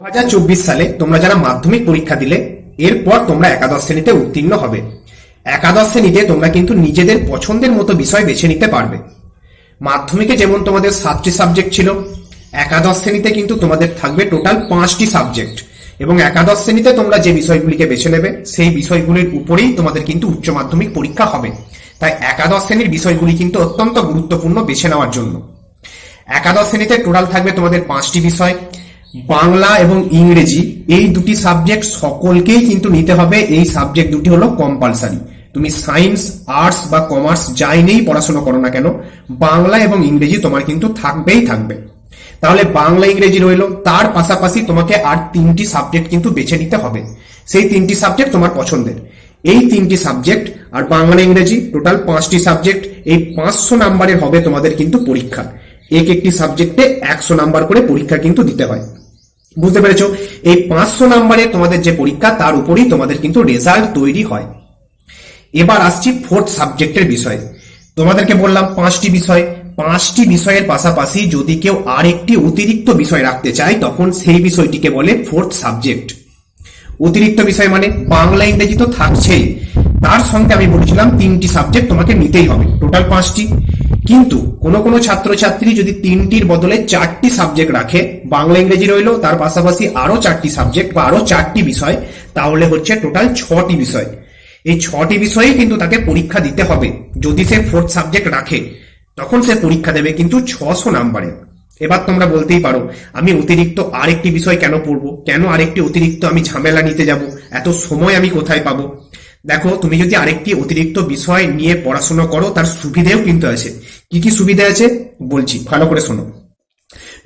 দু সালে তোমরা যারা মাধ্যমিক পরীক্ষা দিলে, এরপর তোমরা একাদশ শ্রেণীতে উত্তীর্ণ হবে। একাদশ শ্রেণীতে তোমরা কিন্তু নিজেদের পছন্দের মতো বিষয় বেছে নিতে পারবে। মাধ্যমিকে যেমন তোমাদের সাতটি সাবজেক্ট ছিল, একাদশ শ্রেণীতে কিন্তু তোমাদের থাকবে টোটাল পাঁচটি সাবজেক্ট। এবং একাদশ শ্রেণীতে তোমরা যে বিষয়গুলিকে বেছে নেবে, সেই বিষয়গুলির উপরেই তোমাদের কিন্তু উচ্চ মাধ্যমিক পরীক্ষা হবে। তাই একাদশ শ্রেণির বিষয়গুলি কিন্তু অত্যন্ত গুরুত্বপূর্ণ বেছে নেওয়ার জন্য। একাদশ শ্রেণীতে টোটাল থাকবে তোমাদের পাঁচটি বিষয় বাংলা এবং ইংরেজি, এই দুটি সাবজেক্ট সকলকেই কিন্তু নিতে হবে। এই সাবজেক্ট দুটি হলো কম্পালসারি তুমি সায়েন্স আর্টস বা কমার্স যাই নেই পড়াশোনা করো না কেন, বাংলা এবং ইংরেজি তোমার কিন্তু থাকবেই থাকবে। তাহলে বাংলা, ইংরেজি রইল। তার পাশাপাশি তোমাকে আর তিনটি সাবজেক্ট কিন্তু বেছে নিতে হবে। সেই তিনটি সাবজেক্ট তোমার পছন্দের। এই তিনটি সাবজেক্ট আর বাংলা, ইংরেজি টোটাল পাঁচটি সাবজেক্ট এই পাঁচশো নাম্বারের হবে তোমাদের কিন্তু পরীক্ষা। এক একটি সাবজেক্টে একশো নাম্বার করে পরীক্ষা কিন্তু দিতে হয়। বুঝতে পেরেছ? এই পাঁচশো নাম্বারে তোমাদের যে পরীক্ষা, তার উপরেই তোমাদের কিন্তু রেজাল্ট তৈরি হয়। এবার আসছি ফোর্থ সাবজেক্টের বিষয়ে। তোমাদেরকে বললাম পাঁচটি বিষয়। পাঁচটি বিষয়ের পাশাপাশি যদি কেউ আর একটি অতিরিক্ত বিষয় রাখতে চায়, তখন সেই বিষয়টিকে বলে ফোর্থ সাবজেক্ট অতিরিক্ত বিষয় মানে বাংলা, ইংরেজি তো থাকছেই। তার সঙ্গে আমি বলেছিলাম তিনটি সাবজেক্ট তোমাকে নিতেই হবে। টোটাল পাঁচটি। কিন্তু কোনো কোনো ছাত্রছাত্রী যদি তিনটির বদলে চারটি সাবজেক্ট রাখে, বাংলা, ইংরেজি রইল, তার পাশাপাশি আরও চারটি সাবজেক্ট বা আরও চারটি বিষয়, তাহলে হচ্ছে টোটাল ছটি বিষয়। এই ছটি বিষয়েই কিন্তু তাকে পরীক্ষা দিতে হবে। যদি সে ফোর্থ সাবজেক্ট রাখে, তখন সে পরীক্ষা দেবে কিন্তু ছশো নাম্বারে। এবার তোমরা বলতেই পারো, আমি অতিরিক্ত আরেকটি বিষয় কেন পড়ব? কেন আরেকটি অতিরিক্ত আমি ঝামেলা নিতে যাব? এত সময় আমি কোথায় পাবো? দেখো, তুমি যদি আরেকটি অতিরিক্ত বিষয় নিয়ে পড়াশোনা করো, তার সুবিধেও কিন্তু আছে। কি কি সুবিধা আছে? বলছি, ভালো করে শোনো।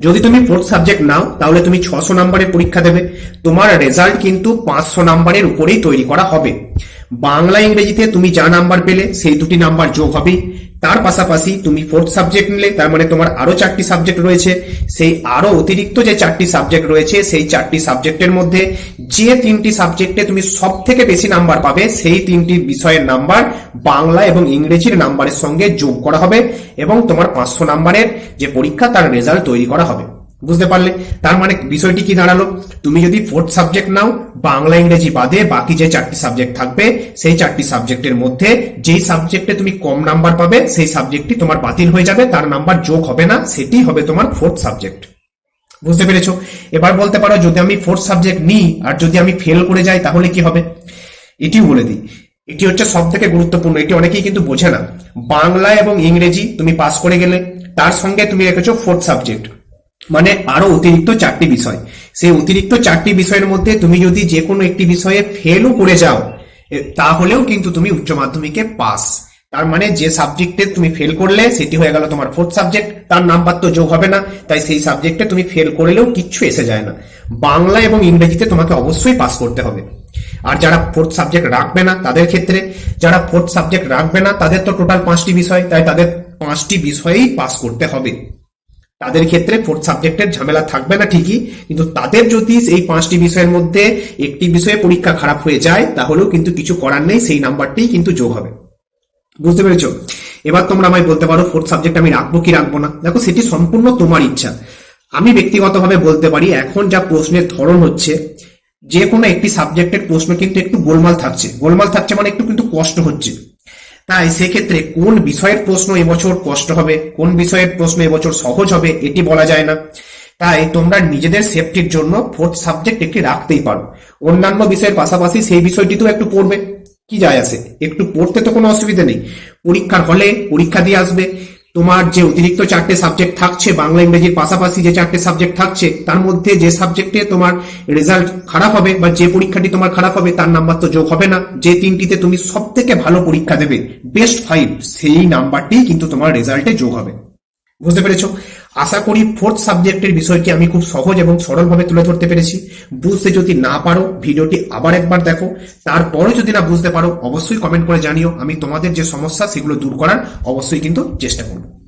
যদি তুমি ফোর্থ সাবজেক্ট নাও, তাহলে তুমি ছশো নাম্বারের পরীক্ষা দেবে। তোমার রেজাল্ট কিন্তু পাঁচশো নাম্বারের উপরেই তৈরি করা হবে। বাংলা, ইংরেজিতে তুমি যা নাম্বার পেলে, সেই দুটি নাম্বার যোগ হবে। তার পাশাপাশি তুমি ফোর্থ সাবজেক্ট নিলে, তার মানে তোমার আরও চারটি সাবজেক্ট রয়েছে। সেই আরও অতিরিক্ত যে চারটি সাবজেক্ট রয়েছে, সেই চারটি সাবজেক্টের মধ্যে যে তিনটি সাবজেক্টে তুমি সব থেকে বেশি নাম্বার পাবে, সেই তিনটি বিষয়ের নাম্বার বাংলা এবং ইংরেজির নাম্বারের সঙ্গে যোগ করা হবে এবং তোমার পাঁচশো নাম্বারের যে পরীক্ষা, তার রেজাল্ট তৈরি করা হবে। বুঝতে পারলে? তার মানে বিষয়টি কি দাঁড়াল? তুমি যদি ফোর্থ সাবজেক্ট নাও, বাংলা, ইংরেজি বাদে বাকি যে চারটি সাবজেক্ট থাকবে, সেই চারটি সাবজেক্টের মধ্যে যেই সাবজেক্টে তুমি কম নাম্বার পাবে, সেই সাবজেক্টটি তোমার বাতিল হয়ে যাবে, তার নাম্বার যোগ হবে না, সেটি হবে তোমার ফোর্থ সাবজেক্ট বুঝতে পেরেছ? এবার বলতে পারো, যদি আমি ফোর্থ সাবজেক্ট নিই আর যদি আমি ফেল করে যাই, তাহলে কি হবে? এটিও বলে দিই। এটি হচ্ছে সব থেকে গুরুত্বপূর্ণ। এটি অনেকেই কিন্তু বোঝে না। বাংলা এবং ইংরেজি তুমি পাস করে গেলে, তার সঙ্গে তুমি রেখেছো ফোর্থ সাবজেক্ট মানে আরও অতিরিক্ত চারটি বিষয়। সেই অতিরিক্ত চারটি বিষয়ের মধ্যে তুমি যদি যে কোনো একটি বিষয়ে ফেলও করে যাও তাহলেও কিন্তু তুমি উচ্চ মাধ্যমিকে পাস তার মানে যে সাবজেক্টে তুমি ফেল করলে, সেটি হয়ে গেল তোমার ফোর্থ সাবজেক্ট তার নাম্বার তো যোগ হবে না, তাই সেই সাবজেক্টে তুমি ফেল করলেও কিচ্ছু এসে যায় না। বাংলা এবং ইংরেজিতে তোমাকে অবশ্যই পাস করতে হবে। আর যারা ফোর্থ সাবজেক্ট রাখবে না তাদের ক্ষেত্রে, যারা ফোর্থ সাবজেক্ট রাখবে না, তাদের তো টোটাল পাঁচটি বিষয়, তাই তাদের পাঁচটি বিষয়েই পাস করতে হবে। তাদের ক্ষেত্রে ফোর্থ সাবজেক্টের ঝামেলা থাকবে না ঠিকই, কিন্তু তাদের যদি এই পাঁচটি বিষয়ের মধ্যে একটি বিষয়ে পরীক্ষা খারাপ হয়ে যায়, তাহলেও কিন্তু কিছু করার নেই, সেই নাম্বারটি কিন্তু যোগ হবে। বুঝতে পেরেছ? এবার তোমরা আমায় বলতে পারো ফোর্থ সাবজেক্ট আমি রাখব কি রাখব না। দেখো, সেটি সম্পূর্ণ তোমার ইচ্ছা। আমি ব্যক্তিগতভাবে বলতে পারি, এখন যা প্রশ্নের ধরন হচ্ছে, যে কোনো একটি সাবজেক্টের প্রশ্ন কিন্তু একটু গোলমাল থাকছে। গোলমাল থাকছে মানে একটু কিন্তু কষ্ট হচ্ছে। তাই সেক্ষেত্রে কোন বিষয়ের প্রশ্ন এবছর কষ্ট হবে, কোন বিষয়ের প্রশ্ন এবছর সহজ হবে, এটি বলা যায় না। তাই তোমরা নিজেদের সেফটির জন্য ফোর্থ সাবজেক্ট একটি রাখতেই পারো। অন্যান্য বিষয়ের পাশাপাশি সেই বিষয়টিতেও একটু পড়বে। কি যায় আসে একটু পড়তে তো কোনো অসুবিধা নেই। পরীক্ষার হলে পরীক্ষা দিয়ে আসবে। তোমার যে অতিরিক্ত চারটে সাবজেক্ট থাকছে, বাংলা, ইংরেজির পাশাপাশি যে চারটে সাবজেক্ট থাকছে, তার মধ্যে যে সাবজেক্টে তোমার রেজাল্ট খারাপ হবে বা যে পরীক্ষাটি তোমার খারাপ হবে, তার নাম্বার তো যোগ হবে না। যে তিনটিতে তুমি সব থেকে ভালো পরীক্ষা দেবে বেস্ট ফাইভ সেই নাম্বারটি কিন্তু তোমার রেজাল্টে যোগ হবে। বুঝতে পেরেছ? আশা করি ফোর্থ সাবজেক্টের বিষয়টি আমি খুব সহজ এবং সরলভাবে তুলে ধরতে পেরেছি। বুঝতে যদি না পারো, ভিডিওটি আবার একবার দেখো। তারপরে যদি না বুঝতে পারো, অবশ্যই কমেন্ট করে জানিও। আমি তোমাদের যে সমস্যা, সেগুলো দূর করার অবশ্যই কিন্তু চেষ্টা করব।